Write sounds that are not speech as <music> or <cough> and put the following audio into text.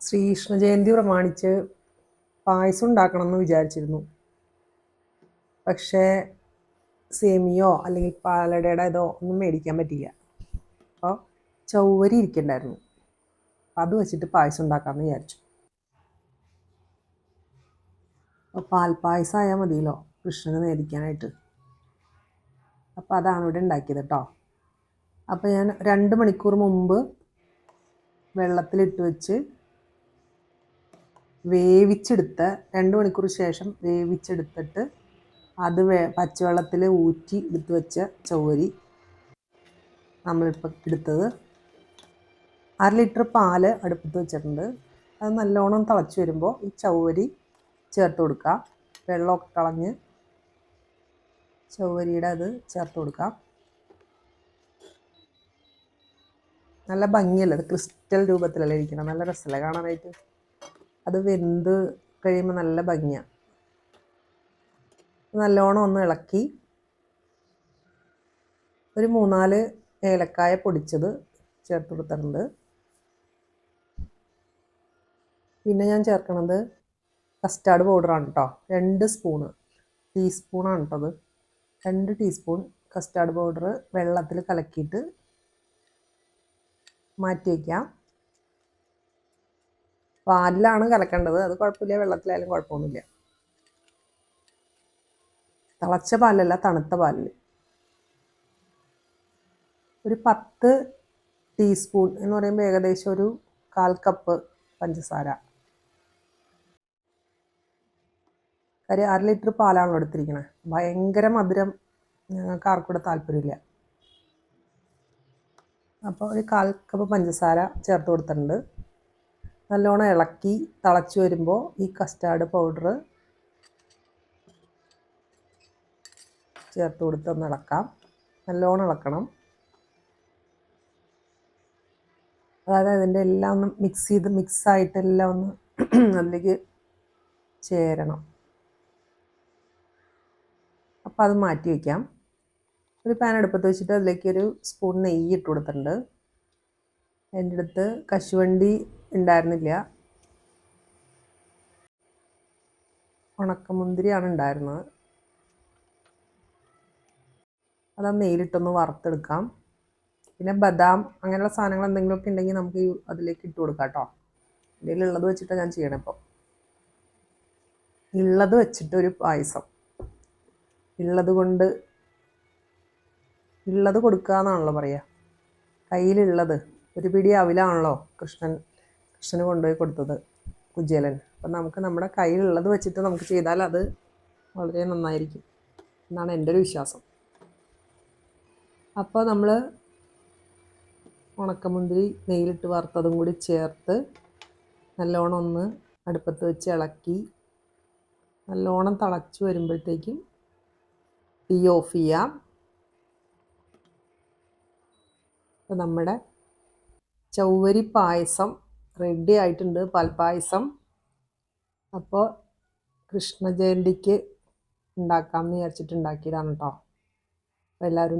ശ്രീകൃഷ്ണ ജയന്തി പ്രമാണിച്ച് പായസം ഉണ്ടാക്കണം എന്ന് വിചാരിച്ചിരുന്നു. പക്ഷേ സേമിയോ അല്ലെങ്കിൽ പാലടയുടെ ഇതോ ഒന്നും മേടിക്കാൻ പറ്റില്ല അപ്പോൾ ചൗവരി ഇരിക്കണ്ടായിരുന്നു. അത് വെച്ചിട്ട് പായസം ഉണ്ടാക്കാമെന്ന് വിചാരിച്ചു. അപ്പോൾ പാൽപ്പായസം ആയാൽ മതിയല്ലോ കൃഷ്ണന് നേദിക്കാനായിട്ട്. അപ്പോൾ അതാണ് ഇവിടെ ഉണ്ടാക്കിയത് കേട്ടോ. അപ്പോൾ ഞാൻ രണ്ട് മണിക്കൂർ മുമ്പ് വെള്ളത്തിലിട്ട് വെച്ച് വേവിച്ചെടുത്ത രണ്ട് മണിക്കൂർ ശേഷം വേവിച്ചെടുത്തിട്ട് അത് വേ പച്ചവെള്ളത്തിൽ ഊറ്റി എടുത്ത് വെച്ച ചോരി നമ്മളിപ്പോൾ എടുത്തത്. അര ലിറ്റർ പാൽ അടുപ്പത്ത് വെച്ചിട്ടുണ്ട്. അത് നല്ലോണം തിളച്ച് വരുമ്പോൾ ഈ ചവരി ചേർത്ത് കൊടുക്കുക. വെള്ളമൊക്കെ കളഞ്ഞ് ചവരിയുടെ അത് ചേർത്ത് കൊടുക്കാം നല്ല ഭംഗിയല്ലേ? അത് ക്രിസ്റ്റൽ രൂപത്തിലല്ലേ ഇരിക്കണം നല്ല രസമല്ലേ കാണാനായിട്ട്? അത് വെന്ത് കഴിയുമ്പോൾ നല്ല ഭംഗിയാണ് നല്ലോണം ഒന്ന് ഇളക്കി ഒരു മൂന്നാൽ ഏലക്കായ പൊടിച്ചത് ചേർത്ത് കൊടുത്തിട്ടുണ്ട്. പിന്നെ ഞാൻ ചേർക്കണത് കസ്റ്റാർഡ് പൗഡറാണ് കേട്ടോ രണ്ട് സ്പൂണ് ടീസ്പൂണാണ് കേട്ടോ അത്. രണ്ട് ടീസ്പൂൺ കസ്റ്റാർഡ് പൗഡർ വെള്ളത്തിൽ കലക്കിയിട്ട് മാറ്റി വയ്ക്കാം പാലിലാണ് കലക്കേണ്ടത്. അത് കുഴപ്പമില്ല. വെള്ളത്തിലായാലും കുഴപ്പമൊന്നുമില്ല. തിളച്ച പാലല്ല തണുത്ത പാലിൽ ഒരു പത്ത് ടീസ്പൂൺ എന്ന് പറയുമ്പോൾ ഏകദേശം ഒരു കാൽ കപ്പ് പഞ്ചസാര. കാര്യം അര ലിറ്റർ പാലാണ് എടുത്തിരിക്കുന്നത് ഭയങ്കര മധുരം ഞങ്ങൾക്ക് ആർക്കൂടെ താല്പര്യമില്ല. അപ്പോൾ ഒരു കാൽ കപ്പ് പഞ്ചസാര ചേർത്ത് കൊടുത്തിട്ടുണ്ട്. നല്ലോണം ഇളക്കി തിളച്ച് വരുമ്പോൾ ഈ കസ്റ്റാർഡ് പൗഡർ ചേർത്ത് കൊടുത്തൊന്ന് ഇളക്കാം. നല്ലോണം ഇളക്കണം. അതായത് അതിന്റെ എല്ലാം ഒന്ന് മിക്സ് ചെയ്ത് മിക്സായിട്ട് എല്ലാം ഒന്ന് <clears throat> അതിലേക്ക് ചേരണം. അപ്പോൾ അത് മാറ്റി വയ്ക്കാം ഒരു പാൻ അടുപ്പത്ത് വെച്ചിട്ട് അതിലേക്ക് ഒരു സ്പൂൺ നെയ്യ് ഇട്ട് കൊടുത്തിട്ടുണ്ട്. എന്റെ അടുത്ത് കശുവണ്ടി ഉണ്ടായിരുന്നില്ല. ഉണക്കമുന്തിരിയാണ് ഉണ്ടായിരുന്നത്. അത് നെയ്യിലിട്ടൊന്ന് വറുത്തെടുക്കാം. പിന്നെ ബദാം അങ്ങനെയുള്ള സാധനങ്ങൾ എന്തെങ്കിലുമൊക്കെ ഉണ്ടെങ്കിൽ നമുക്ക് അതിലേക്ക് ഇട്ട് കൊടുക്കാം കേട്ടോ. എന്റെ ഉള്ളത് വെച്ചിട്ടാണ് ഞാൻ ചെയ്യണം ഇപ്പോൾ ഉള്ളത് വെച്ചിട്ട് ഒരു പായസം. ഉള്ളത് കൊണ്ട് ഉള്ളത് കൊടുക്കുക എന്നാണല്ലോ പറയുക കയ്യിലുള്ളത്. ഒരു പിടി അവിലാണല്ലോ കൃഷ്ണൻ. കൃഷ്ണന് കൊണ്ടുപോയി കൊടുത്തത് കുജേലൻ അപ്പം നമുക്ക് നമ്മുടെ കയ്യിലുള്ളത് വെച്ചിട്ട് നമുക്ക് ചെയ്താൽ അത് വളരെ നന്നായിരിക്കും എന്നാണ് എന്റെ ഒരു വിശ്വാസം. അപ്പോൾ നമ്മൾ ഉണക്കമുന്തിരി നെയ്യിലിട്ട് വറുത്തതും കൂടി ചേർത്ത് നല്ലോണം ഒന്ന് അടുപ്പത്ത് വെച്ച് ഇളക്കി നല്ലോണം തിളച്ച് വരുമ്പോഴത്തേക്കും തീ ഓഫ് ചെയ്യാം. അപ്പോൾ നമ്മുടെ ചൗവരി പായസം റെഡി ആയിട്ടുണ്ട് പാൽപ്പായസം അപ്പോൾ കൃഷ്ണ ജയന്തിക്ക് ഉണ്ടാക്കാമെന്ന് വിചാരിച്ചിട്ട് ഉണ്ടാക്കിയതാണ് കേട്ടോ അപ്പോൾ എല്ലാവരും